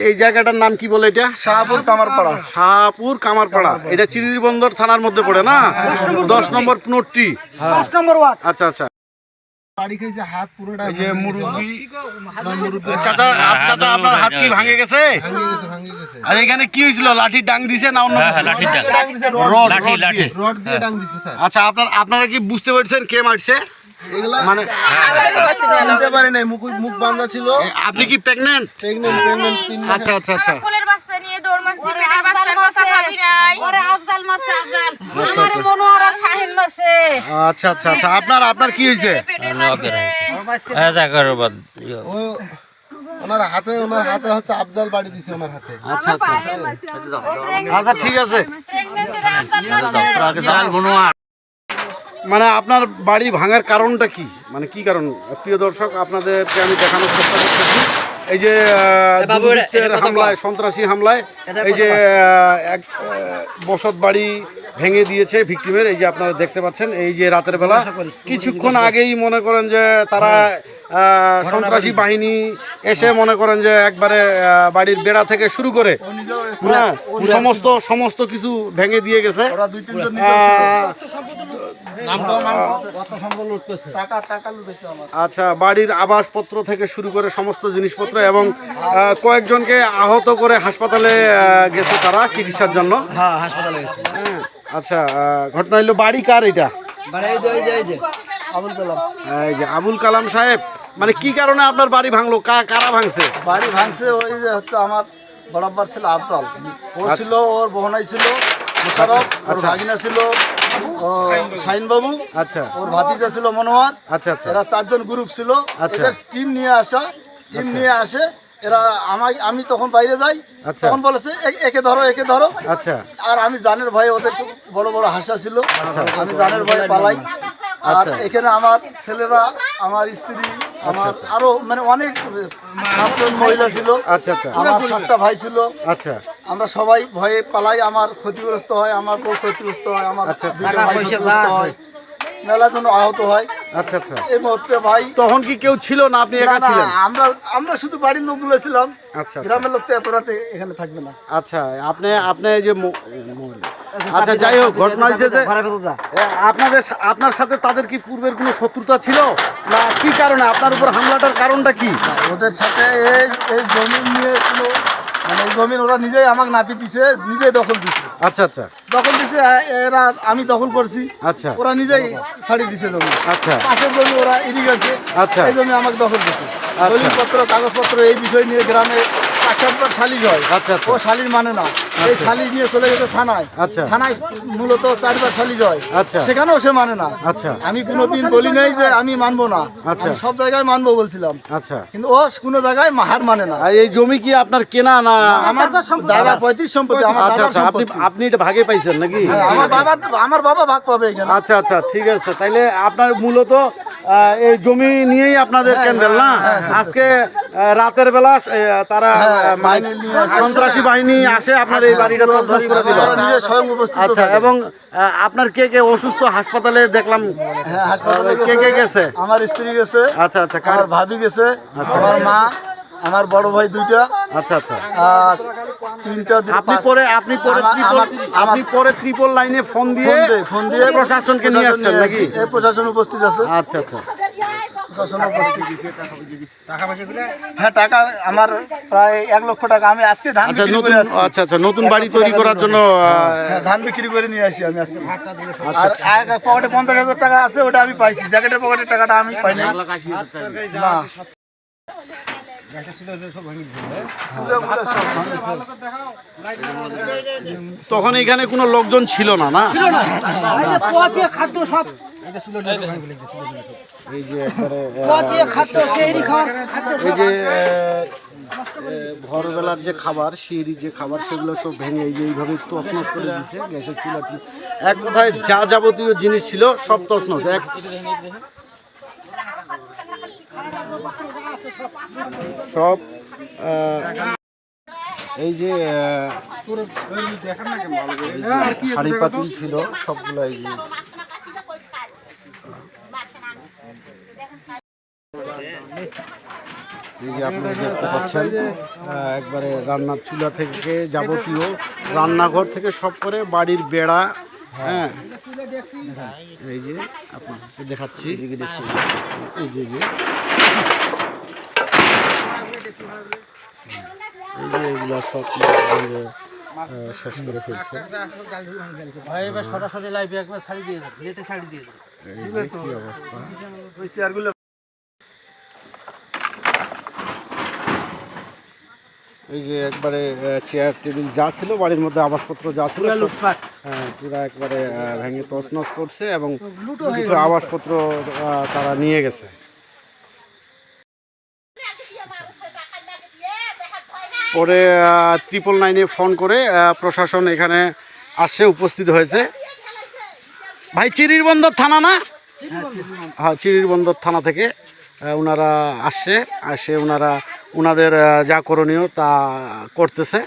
এই জায়গাটার নাম কি বলে এটা? শাহপুর কামারপাড়া। শাহপুর কামারপাড়া। এটা চিরিবন্দর থানার মধ্যে পড়ে না? দশ নম্বর প্লটটি পাঁচ আচ্ছা আচ্ছা। বাড়ি খেয়েছে হাত পুরোটা এই যে মুরব্বি চাচা আপ- চাচা আপনার হাত কি ভাঙে গেছে? আর এখানে কি হয়েছিল? লাঠির ডাং দিছে না অন্য হ্যাঁ, হ্যাঁ, লাঠির ডাং। রড লাঠি, রড লাঠি। দিয়ে। রড দিয়ে ডাং দিছে স্যার। আচ্ছা আপনার আপনারা কি বুঝতে পারছেন কে মারছে? মানে চিনতে পারি নাই মুখ মুখ বাঁধা ছিল। আপনি কি প্রেগনেন্ট প্রেগনেন্ট প্রেগনেন্ট তিন আচ্ছা আচ্ছা আচ্ছা। কোলের বাচ্চা নিয়ে দৌড় মারছি পেটের বাচ্চার কথা ভাবি নাই। ওরে আফজাল মারছে আফজাল। আমার মনোয়ার আর শাহিন মারছে। আচ্ছা আচ্ছা আচ্ছা। আপনার আপনার কি হয়েছে? হ্যাঁ ওনার হাতে ওনার হাতে হচ্ছে আফজাল বাড়ি দিছে ওনার হাতে। আচ্ছা আচ্ছা। আচ্ছা ঠিক আছে। মানে আপনার বাড়ি ভাঙার কারণটা কি? মানে কি কারণ? প্রিয় দর্শক, আপনাদেরকে আমি দেখানোর চেষ্টা করতেছি। এই যে দুর্বৃত্তের হামলায় সন্ত্রাসী হামলায় এই যে এক বসত বাড়ি ভেঙে দিয়েছে ভিক্টিমের এই যে আপনারা দেখতে পাচ্ছেন এই যে রাতের বেলা। কিছুক্ষণ আগেই মনে করেন যে তারা সন্ত্রাসী বাহিনী এসে মনে করেন যে একবারে বাড়ির বেড়া থেকে শুরু করে হ্যাঁ সমস্ত সমস্ত কিছু ভেঙে দিয়ে গেছে। ওরা দুই তিনজন আহ, টাকা টাকা লুটেছে। আমার আচ্ছা বাড়ির আবাসপত্র থেকে শুরু করে সমস্ত জিনিসপত্র এবং কয়েকজনকে আহত করে হাসপাতালে গেছে তারা চিকিৎসার জন্য। হ্যাঁ হাসপাতালে গেছি। হ্যাঁ, আচ্ছা ঘটনা হলো বাড়ি কার এটা এই যে আবুল কালাম। সাহেব মানে কি কারণে আপনার বাড়ি ভাঙলো? কা কারা ভাঙছে? বাড়ি ভাঙছে ওই যে হচ্ছে আমার বরাবর ছিল আফজাল। ও ছিল ওর বহনাই ছিল মুশারফ ওর ভাগিনা ছিল ও শাহিন বাবু আচ্ছা। ওর ভাতিজা ছিল মনোয়ার। আচ্ছা আচ্ছা। এরা চারজন গ্রুপ ছিল। আচ্ছা। এদের টিম নিয়ে আসা টিম নিয়ে আসে এরা আমায় আমি তখন বাইরে যাই আচ্ছা। তখন বলেছে "এ- একে ধরো একে ধরো। আচ্ছা। আর আমি জানের ভয়ে ওদের বড় বড় হাসা ছিল। আমি জানের ভয়ে পালাই। আর আচ্ছা। এখানে আমার ছেলেরা আমার স্ত্রী আমার আরও মানে অনেক সাতজন মহিলা ছিল। আচ্ছা আচ্ছা। আমার সাতটা ভাই ছিল। আচ্ছা। আমরা সবাই ভয়ে পালাই। আমার ক্ষতিগ্রস্ত হয় আমার বউ ক্ষতিগ্রস্ত হয় আমার আচ্ছা। দুটো ভাই ক্ষতিগ্রস্ত হয়। মেলা জন্য আহত হয়। আচ্ছা আচ্ছা। এই মুহূর্তে ভাই তখন কি কেউ ছিল না আপনি একা ছিলেন? আমরা আমরা শুধু বাড়ির লোকগুলো ছিলাম। আচ্ছা গ্রামের লোক তো এত রাতে এখানে থাকবে না। আচ্ছা আপনি আপনি যে আচ্ছা যাই হোক ঘটনা হয়েছে যে আপনাদের আপনার সাথে তাদের কি পূর্বের কোনো শত্রুতা ছিল? না কি কারণে? আপনার উপর হামলাটার কারণটা কি? ওদের সাথে এই এই জমি নিয়ে কোনো মানে এই জমি ওরা নিজেই আমাকে নাপি দিছে নিজেই দখল দিছে। আচ্ছা আচ্ছা। দখল দিছে এরা আমি দখল করছি। আচ্ছা। ওরা নিজেই ছাড়ি দিছে জমি। আচ্ছা। পাশের জমি ওরা ইরিগেছে গেছে আচ্ছা। এই জমি আমাকে দখল দিছে আচ্ছা। দলিলপত্র কাগজপত্র এই বিষয় নিয়ে গ্রামে চারবার সালিশ হয় আচ্ছা, আচ্ছা। ও সালিশ মানে না। এই সালিশ নিয়ে চলে গেছে থানায়। আচ্ছা। থানায় মূলত চারবার সালিশ হয় আচ্ছা। সেখানেও সে মানে না। আচ্ছা। আমি কোনোদিন বলি নাই যে আমি মানবো না। আচ্ছা। সব জায়গায় মানবো বলছিলাম। আচ্ছা। কিন্তু ও কোনো জায়গায় মাহার মানে না। এই জমি কি আপনার কেনা না? আমার দাদা পঁয়ত্রিশ সম্পত্তি আমার আচ্ছা দাদার আচ্ছা। আপনি সম্পত্তি। আপনি এটা ভাগে পাইছেন নাকি? হ্যাঁ, আমার বাবা আমার বাবা ভাগ পাবে এখানে। আচ্ছা আচ্ছা ঠিক আছে। তাইলে আপনার মূলত আহ, এই জমি নিয়েই আপনাদের ক্যান্ডেল না? আজকে আহ, রাতের বেলা তারা সন্ত্রাসী বাহিনী আসে আপনার এই বাড়িটা করে দিল। আচ্ছা এবং আপনার কে কে অসুস্থ হাসপাতালে দেখলাম? হ্যাঁ, কে কে গেছে আমার স্ত্রী গেছে আচ্ছা আচ্ছা কার- আমার ভাবি গেছে আমার মা আমার বড় ভাই দুইটা আচ্ছা আচ্ছা। তিনটা আপনি পরে আপনি পরে আপনি পরে ত্রিপল লাইনে ফোন দিয়ে ফোন দিয়ে প্রশাসনকে নিয়ে আসছেন নাকি? এই প্রশাসন উপস্থিত আছে। আচ্ছা আচ্ছা। প্রশাসন হ্যাঁ টাকা আমার প্রায় এক লক্ষ টাকা। আমি আজকে ধান আচ্ছা নতুন আচ্ছা আচ্ছা নতুন বাড়ি তৈরি করার জন্য হ্যাঁ, ধান বিক্রি করে নিয়ে আসি আমি আজকে। আর আর পকেটে পঞ্চাশ হাজার টাকা আছে ওটা আমি পাইছি। জ্যাকেটের পকেটের টাকাটা আমি পাইনি। তখন এখানে কোনো লোকজন ছিল না না? খাদ্য সব এই যে একবারে, খাদ্য সেই খাওয়ার খাদ্য এই যে ভোরবেলার যে খাবার সিঁড়ি যে খাবার সেগুলো সব ভেঙে এই যে এইভাবে তছনছ করে দিছে গ্যাসের চুলা এক কথায় যা যাবতীয় জিনিস ছিল সব তছনছ। এক সব এই যে এই পাতিল ছিল, সবগুলো এই যে। এই একবারে রান্নার চুলা থেকে যাবতীয় রান্নাঘর থেকে সব করে বাড়ির বেড়া হ্যাঁ। এই যে আপনাদেরকে দেখাচ্ছি। এই যে যে। এই যে এগুলো সব শেষ করে ফেলছে। ভাই এবার সরাসরি লাইভে একবার শাড়ি দিয়ে দেবে শাড়ি দিয়ে দেবে এই কি অবস্থা। ওই চেয়ারগুলো এই যে একবারে চেয়ার টেবিল যা ছিল বাড়ির মধ্যে আবাসপত্র যা ছিল হ্যাঁ পুরো একবারে ভেঙে তছনছ করছে এবং কিছু আবাসপত্র তারা নিয়ে গেছে। পরে ট্রিপল নাইনে ফোন করে প্রশাসন এখানে আসছে উপস্থিত হয়েছে। ভাই চিরির বন্দর থানা না? হ্যাঁ চিরির বন্দর থানা থেকে। ওনারা আসছে আসে ওনারা ওনাদের যা করণীয় তা করতেছে।